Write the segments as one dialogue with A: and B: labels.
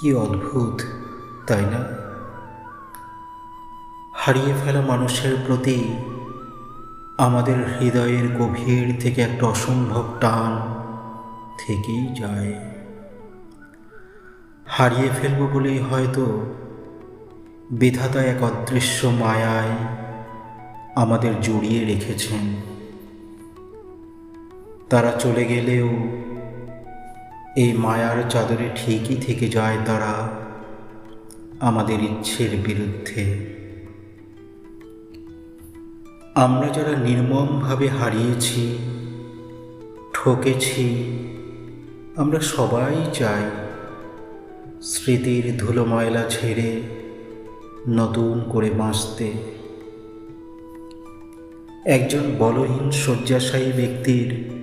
A: কি অদ্ভুত, তাই না? হারিয়ে ফেলা মানুষের প্রতি আমাদের হৃদয়ের গভীর থেকে একটা অসম্ভব টান থেকেই যায়। হারিয়ে ফেলব বলেই হয়তো বিধাতা এক অদৃশ্য মায়ায় আমাদের জড়িয়ে রেখেছেন। তারা চলে গেলেও এই মায়ার চাদরে ঠিকই থেকে যায় তারা আমাদের ইচ্ছের বিরুদ্ধে। আমরা যারা নির্মমভাবে হারিয়েছি, ঠকেছি, আমরা সবাই চাই স্মৃতির ধুলো ময়লা ছেড়ে নতুন করে বাঁচতে। একজন বলহীন শয্যাশায়ী ব্যক্তির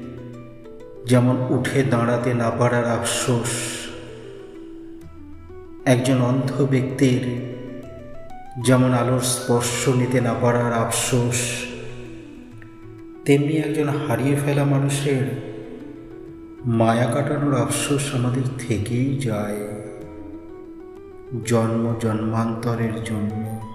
A: যেমন উঠে দাঁড়াতে না পারার আফসোস। একজন অন্ধ ব্যক্তির যেমন আলোর স্পর্শ নিতে না পারার আফসোস, তেমনি একজন হারিয়ে ফেলা মানুষের মায়া কাটানোর আফসোস আমাদের থেকেই যায়। জন্ম জন্মান্তরের জন্য।